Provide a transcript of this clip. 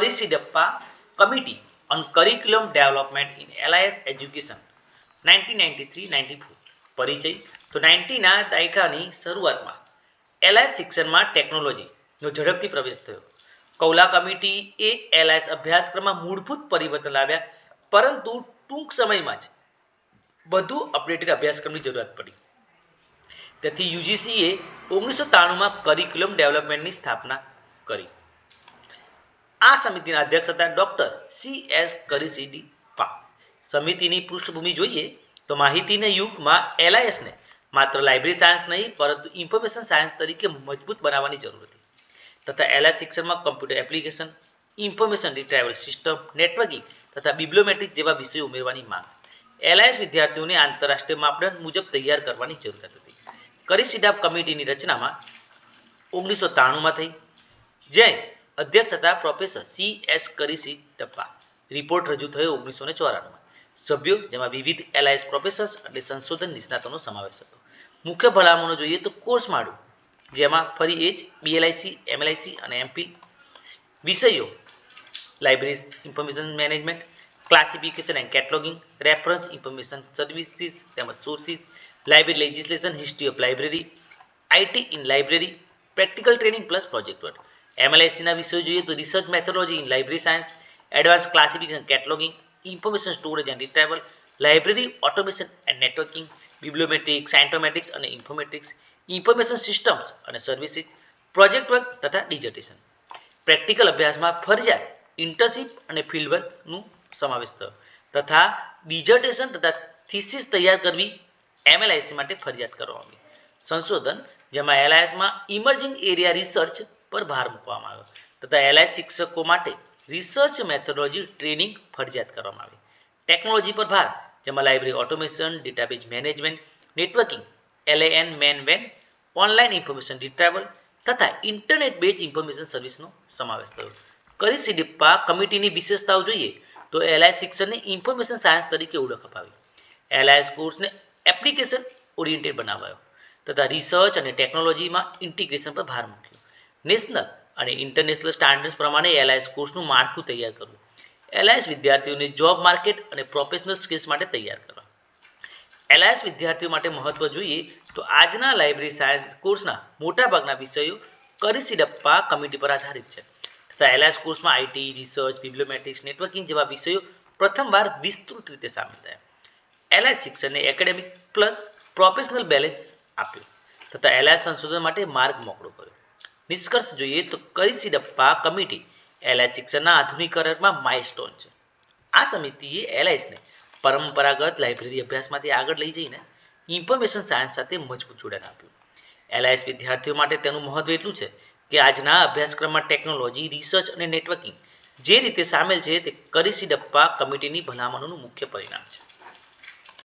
Karisidappa Committee on Curriculum Development in LIS Education 1993-94 પરિચય? તો નાઇન્ટીના દાયકાની શરૂઆતમાં એલઆઈએસ શિક્ષણમાં ટેકનોલોજીનો ઝડપથી પ્રવેશ થયો. કૌલા કમિટી એ એલઆઈએસ અભ્યાસક્રમમાં મૂળભૂત પરિવર્તન લાવ્યા, પરંતુ ટૂંક સમયમાં જ વધુ અપડેટેડ અભ્યાસક્રમની જરૂરત પડી. તેથી યુજીસીએ ઓગણીસો ત્રાણુંમાં કરિક્યુલમ ડેવલપમેન્ટની સ્થાપના કરી. આ સમિતિના અધ્યક્ષ હતા ડોક્ટર સી એસ કરીસીડી પા સમિતિની પૃષ્ઠભૂમિ જોઈએ તો માહિતીના યુગમાં એલઆઈએસને માત્ર લાઇબ્રેરી સાયન્સ નહીં, પરંતુ ઇન્ફોર્મેશન સાયન્સ તરીકે મજબૂત બનાવવાની જરૂર હતી. તથા એલઆઈ શિક્ષણમાં computer application, information retrieval system, networking તથા બિબ્લોમેટ્રિક જેવા વિષયો ઉમેરવાની માંગ. એલઆઈએસ વિદ્યાર્થીઓને આંતરરાષ્ટ્રીય માપદંડ મુજબ તૈયાર કરવાની જરૂરિયાત હતી. કરીસીડાપ કમિટીની રચનામાં ઓગણીસો ત્રાણુંમાં થઈ. જે અધ્યક્ષ હતા professor C S Karisiddappa. Report રજૂ થયો ઓગણીસો ને ચોરાણુંમાં. સભ્યો જેમાં વિવિધ એલઆઈએસ પ્રોફેસર્સ એટલે સંશોધન નિષ્ણાતોનો સમાવેશ હતો. મુખ્ય ભલામણો જોઈએ તો કોર્સ માળું, જેમાં ફરી એ જ બીએલઆઈસી એમએલઆઈસી અને એમપી વિષયો library information management, classification and cataloguing, reference, information services તેમજ sources, library legislation, history of library IT in library, practical training plus project work. એમએલઆઈસીના વિષયો જોઈએ તો research methodology in library science advance classification cataloguing information storage and retrieval library automation and networking bibliometrics scientometrics અને informetrics information systems અને services project work તથા digitisation practical અભ્યાસમાં ફરજિયાત internship અને field વર્કનું સમાવેશ થયો તથા ડિજર્ટેશન તથા થીસીસ તૈયાર કરવી એમએલઆઈસી માટે ફરજિયાત કરવામાં આવી. સંશોધન, જેમાં એલઆઈએસમાં ઇમર્જિંગ એરિયા રિસર્ચ પર ભાર મૂકવામાં આવ્યો. તથા એલઆઈ શિક્ષકો માટે રિસર્ચ મેથોડોલોજી ટ્રેનિંગ ફરજિયાત કરવામાં આવી. ટેકનોલોજી પર ભાર, જેમાં library automation database management networking LAN MAN van online information retrieval તથા ઇન્ટરનેટ બેઝ ઇન્ફોર્મેશન સર્વિસનો સમાવેશ થયો. કરી સિડિપ્પા કમિટીની વિશેષતાઓ જોઈએ તો એલઆઈ શિક્ષણને ઇન્ફોર્મેશન સાયન્સ તરીકે ઓળખ અપાવી. એલઆઈએસ કોર્સને એપ્લિકેશન ઓરિએન્ટેડ બનાવાયો. તથા રિસર્ચ અને ટેકનોલોજીમાં ઇન્ટિગ્રેશન પર ભાર મૂક્યો. નેશનલ અને ઇન્ટરનેશનલ સ્ટાન્ડર્ડ્સ પ્રમાણે એલઆઈએસ કોર્સનું માળખું તૈયાર કરવું. એલઆઈએસ વિદ્યાર્થીઓને જોબ માર્કેટ અને પ્રોફેશનલ સ્કિલ્સ માટે તૈયાર કરવા. એલઆઈએસ વિદ્યાર્થીઓ માટે મહત્વ જોઈએ તો આજના લાઇબ્રેરી સાયન્સ કોર્સના મોટાભાગના વિષયો કરીસીડપ્પા કમિટી પર આધારિત છે. તથા એલઆઈએસ કોર્સમાં આઈટી રિસર્ચ બિબ્લોમેટિક્સ નેટવર્કિંગ જેવા વિષયો પ્રથમવાર વિસ્તૃત રીતે સામેલ થયા. એલઆઈએસ શિક્ષણને એકેડેમિક પ્લસ પ્રોફેશનલ બેલેન્સ આપ્યું. તથા એલઆઈએસ સંશોધન માટે માર્ગ મોકળો કર્યો. નિષ્કર્ષ જોઈએ તો કરીસીડપ્પા કમિટી એલઆઈ શિક્ષણના આધુનિકરણમાં માઇલસ્ટોન છે. આ સમિતિએ એલઆઈસને પરંપરાગત લાઇબ્રેરી અભ્યાસમાંથી આગળ લઈ જઈને ઇન્ફોર્મેશન સાયન્સ સાથે મજબૂત જોડાણ આપ્યું. એલઆઈએસ વિદ્યાર્થીઓ માટે તેનું મહત્વ એટલું છે કે આજના અભ્યાસક્રમમાં ટેકનોલોજી રિસર્ચ અને નેટવર્કિંગ જે રીતે સામેલ છે તે કરીસીડપ્પા કમિટીની ભલામણોનું મુખ્ય પરિણામ છે.